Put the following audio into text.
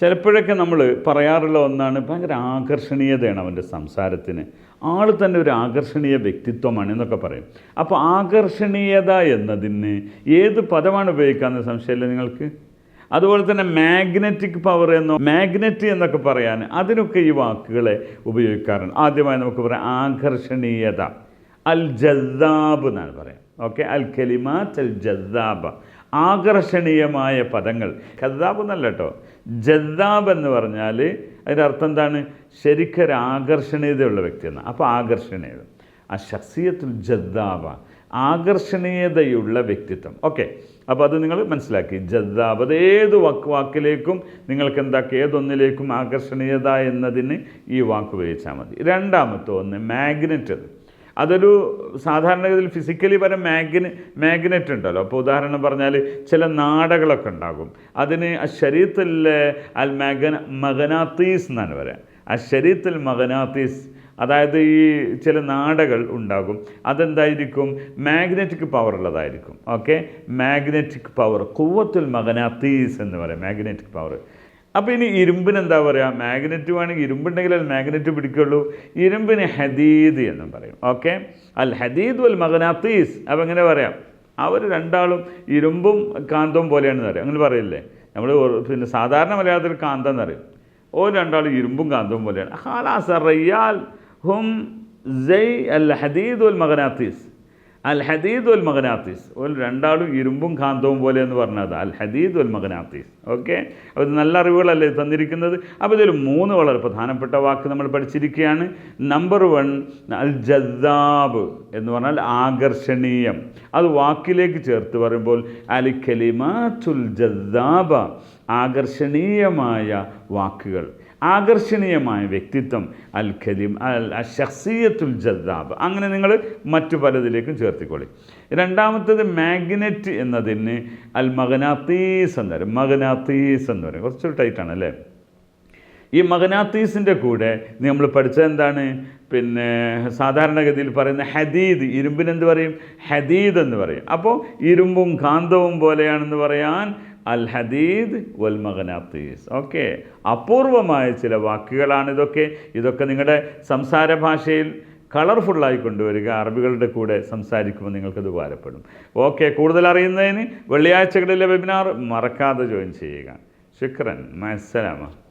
ചിലപ്പോഴൊക്കെ നമ്മൾ പറയാറുള്ള ഒന്നാണ് ഭയങ്കര ആകർഷണീയതയാണ് അവന്റെ സംസാരത്തിന്. ആൾ തന്നെ ഒരു ആകർഷണീയ വ്യക്തിത്വമാണ് എന്നൊക്കെ പറയും. അപ്പോൾ ആകർഷണീയത എന്നതിന് ഏത് പദമാണ് ഉപയോഗിക്കാമെന്ന് സംശയമില്ല നിങ്ങൾക്ക്? അതുപോലെ തന്നെ മാഗ്നറ്റിക് പവർ എന്നോ മാഗ്നറ്റ് എന്നൊക്കെ പറയാൻ അതിനൊക്കെ ഈ വാക്കുകളെ ഉപയോഗിക്കാറുണ്ട്. ആദ്യമായി നമുക്ക് പറയാം ആകർഷണീയത. അൽ ജദ്ദാബ് എന്നാണ് പറയാം ഓക്കെ അൽ കലിമാത്ത് അൽ ജദ്ദാബ ആകർഷണീയമായ പദങ്ങൾ. ഖദ്ദാബ് എന്നല്ല കേട്ടോ. ജദ്ദാബ് എന്ന് പറഞ്ഞാൽ അതിന്റെ അർത്ഥം എന്താണ്? ശരിക്കൊരു ആകർഷണീയതയുള്ള വ്യക്തിയെന്ന് അപ്പോൾ ആകർഷണീയത. ആ ഷഖ്സിയത്തുൽ ജദ്ദാബ. ആകർഷണീയതയുള്ള വ്യക്തിത്വം. ഓക്കെ അപ്പോൾ അത് നിങ്ങൾ മനസ്സിലാക്കി. ജദ്ദാബ് അത് ഏത് വാക്ക് വാക്കിലേക്കും നിങ്ങൾക്ക് എന്താക്കി? ഏതൊന്നിലേക്കും ആകർഷണീയത എന്നതിന് ഈ വാക്ക് ഉപയോഗിച്ചാൽ മതി. രണ്ടാമത്തെ ഒന്ന് മാഗ്നറ്റ്. അതൊരു സാധാരണഗതിയിൽ ഫിസിക്കലി പരം മാഗ്ന മാഗ്നറ്റ് ഉണ്ടല്ലോ. അപ്പോൾ ഉദാഹരണം പറഞ്ഞാൽ ചില നാടകളൊക്കെ ഉണ്ടാകും. അതിന് ആ ശരീരത്തിൽ അൽ മഗന മഗനാത്തീസ് എന്നാണ് പറയാം ശരീരത്തിൽ മഗനാത്തീസ് അതായത് ഈ ചില നാടകൾ ഉണ്ടാകും. അതെന്തായിരിക്കും? മാഗ്നറ്റിക് പവർ ഉള്ളതായിരിക്കും. ഓക്കെ മാഗ്നറ്റിക് പവർ കുവത്തുൽ മഗനാത്തീസ് എന്ന് പറയാം. മാഗ്നറ്റിക് പവർ അപ്പോൾ ഇനി ഇരുമ്പിന് എന്താ പറയുക മാഗ്നറ്റ് വേണമെങ്കിൽ ഇരുമ്പുണ്ടെങ്കിൽ അത് മാഗ്നറ്റ് പിടിക്കുള്ളൂ. ഇരുമ്പിന് ഹദീദ് എന്നും പറയും. ഓക്കെ അൽ ഹദീദ് വൽ മഗനാത്തീസ്. അപ്പോൾ എങ്ങനെ പറയാം? അവർ രണ്ടാളും ഇരുമ്പും കാന്തവും പോലെയാണെന്ന് പറയും അങ്ങനെ പറയില്ലേ? നമ്മൾ പിന്നെ സാധാരണ മലയാളത്തിൽ കാന്തം എന്ന് പറയും. ഓ രണ്ടാളും ഇരുമ്പും കാന്തവും പോലെയാണ്. ഹാലാസ് റയ്യാൽ ഹും ജയ് അൽ ഹദീദ് വൽ മഗനാത്തീസ്. അൽ ഹദീദ് വൽ മഗനാത്തീസ്. ഒരു രണ്ടാളും ഇരുമ്പും കാന്തവും പോലെ എന്ന് പറഞ്ഞത്. അൽ ഹദീദ് വൽ മഗനാത്തീസ്. ഓക്കെ? അപ്പോൾ ഇത് നല്ല അറിവുകളല്ലേ തന്നിരിക്കുന്നത്? അപ്പോൾ ഇതിൽ മൂന്ന് വളരെ പ്രധാനപ്പെട്ട വാക്ക് നമ്മൾ പഠിച്ചിരിക്കുകയാണ്. നമ്പർ വൺ അൽ ജദ്ദാബ് എന്ന് പറഞ്ഞാൽ ആകർഷണീയം. അത് വാക്കിലേക്ക് ചേർത്ത് പറയുമ്പോൾ അലി കലിമാത്തുൽ ജദ്ദാബ ആകർഷണീയമായ വാക്കുകൾ. ആകർഷണീയമായ വ്യക്തിത്വം അൽ ഖലിം അൽ ഷഖ്സിയത്തുൽ ജദ്ദാബ് അങ്ങനെ നിങ്ങൾ മറ്റു പലതിലേക്കും ചേർത്തിക്കൊള്ളി രണ്ടാമത്തേത് മാഗ്നറ്റ് എന്നതിന് അൽ മഗനാത്തീസ് എന്ന് പറയും മഗനാത്തീസ് എന്ന് പറയും കുറച്ചൊരു ടൈറ്റാണ് അല്ലേ? ഈ മഗനാത്തീസിന്റെ കൂടെ നമ്മൾ പഠിച്ചത് എന്താണ്? പിന്നെ സാധാരണഗതിയിൽ പറയുന്ന ഹദീദ് ഇരുമ്പിനെന്ത് പറയും? ഹദീദ് എന്ന് പറയും. അപ്പോൾ ഇരുമ്പും കാന്തവും പോലെയാണെന്ന് പറയാൻ അൽ ഹദീദ് വൽ മഗനാത്തീസ്. ഓക്കെ. അപൂർവമായ ചില വാക്കുകളാണ് ഇതൊക്കെ. ഇതൊക്കെ നിങ്ങളുടെ സംസാര ഭാഷയിൽ കളർഫുള്ളായി കൊണ്ടുവരിക അറബികളുടെ കൂടെ സംസാരിക്കുമ്പോൾ നിങ്ങൾക്കത് ഉപകാരപ്പെടും. ഓക്കെ കൂടുതൽ അറിയുന്നതിന് വെള്ളിയാഴ്ചകളിലെ വെബിനാർ മറക്കാതെ ജോയിൻ ചെയ്യുക. ശുക്രൻ മസ്സലാമ